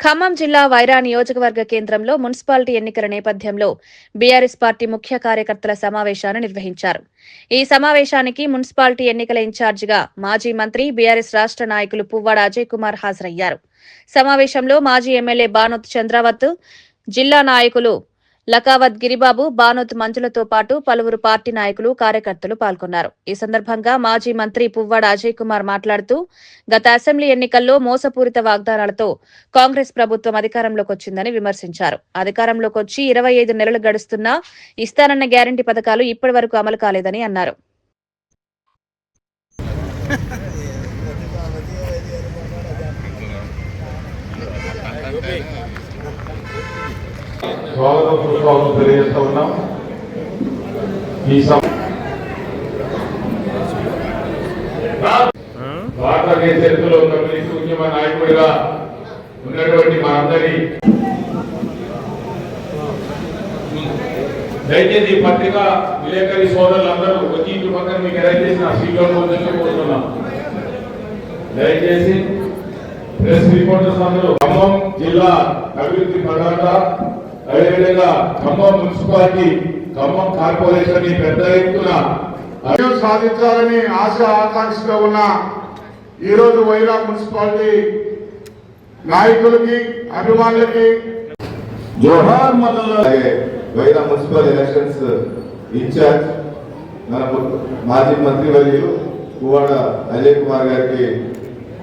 ఖమ్మం జిల్లా వైరా నియోజకవర్గ కేంద్రంలో మున్సిపాలిటీ ఎన్నికల నేపథ్యంలో బీఆర్ఎస్ పార్టీ ముఖ్య కార్యకర్తల సమావేశాన్ని నిర్వహించారు. ఈ సమావేశానికి మున్సిపాలిటీ ఎన్నికల ఇన్ఛార్జిగా మాజీ మంత్రి బీఆర్ఎస్ రాష్ట్ర నాయకులు పువ్వాడ అజయ్ కుమార్ హాజరయ్యారు. సమావేశంలో మాజీ ఎమ్మెల్యే బానోత్ చంద్రావత్ జిల్లా నాయకులు లకావత్ గిరిబాబు బానోత్ మంజులతో పాటు పలువురు పార్టీ నాయకులు కార్యకర్తలు పాల్గొన్నారు. ఈ సందర్భంగా మాజీ మంత్రి పువ్వాడ అజయ్ కుమార్ మాట్లాడుతూ గత అసెంబ్లీ ఎన్నికల్లో మోసపూరిత వాగ్దానాలతో కాంగ్రెస్ ప్రభుత్వం అధికారంలోకి వచ్చిందని విమర్శించారు. అధికారంలోకి వచ్చి ఇరవై ఐదు నెలలు గడుస్తున్నా ఇస్తానన్న గ్యారంటీ పథకాలు ఇప్పటి వరకు అమలు కాలేదని అన్నారు. స్వాగత పుష్పాలను తెలియజేస్తా ఉన్నాం. ఈ భారతదేశ చరిత్రలో కమ్యూనిస్ట్ ఉద్యమ నాయకుడిగా ఉన్నటువంటి మనందరి దయచేసి పత్రిక విలేకరి సోదరులందరూ వచ్చి ఇంటి పక్కన మీకు దయచేసి నా సీట్లో కోరుతున్నాం దయచేసి ప్రెస్ రిపోర్టర్స్ అందరూ ఖమ్మం జిల్లా అభివృద్ధి పదార్థ అదేవిధంగా ఖమ్మం మున్సిపాలిటీ ఖమ్మం కార్పొరేషన్ని పెద్ద ఎత్తున సాధించాలని ఆశ ఆకాంక్షగా ఉన్న ఈరోజు వైరా మున్సిపాలిటీ నాయకులకి అభిమానులకి జోహార్ Mallanna Wyra municipal elections in-charge మన మాజీ మంత్రి వర్యులు పువ్వాడ అజయ్ కుమార్ గారికి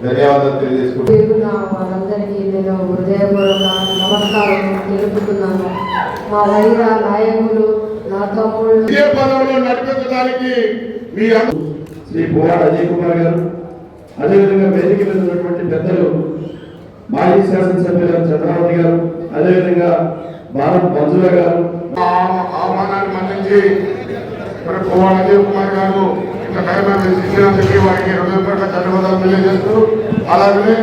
ధన్యవాదాలు తెలియజేసుకుంటున్నాను. పేరున వారందరికీ నేను హృదయపూర్వక నమస్కారం తెలుపుతున్నాను. మా వైర నాయకులు నా తమ్ముళ్ళు. పదవిలో నడిపించడానికి మీ శ్రీ పువ్వాడ అజయ్ కుమార్ గారు అదేవిధంగా వేదిక మీద ఉన్నటువంటి పెద్దలు మాజీ శాసనసభ్యులు చంద్రావతి గారు అదేవిధంగా భారత్ మంజుల గారు. ఆ- ఆహ్వానాన్ని మన్నించి మరి పువ్వాడ అజయ్ కుమార్ గారు ఇంత టైం ఇచ్చినందుకు వారికి హృదయపూర్వక ధన్యవాదాలు తెలియజేస్తూ అలాగే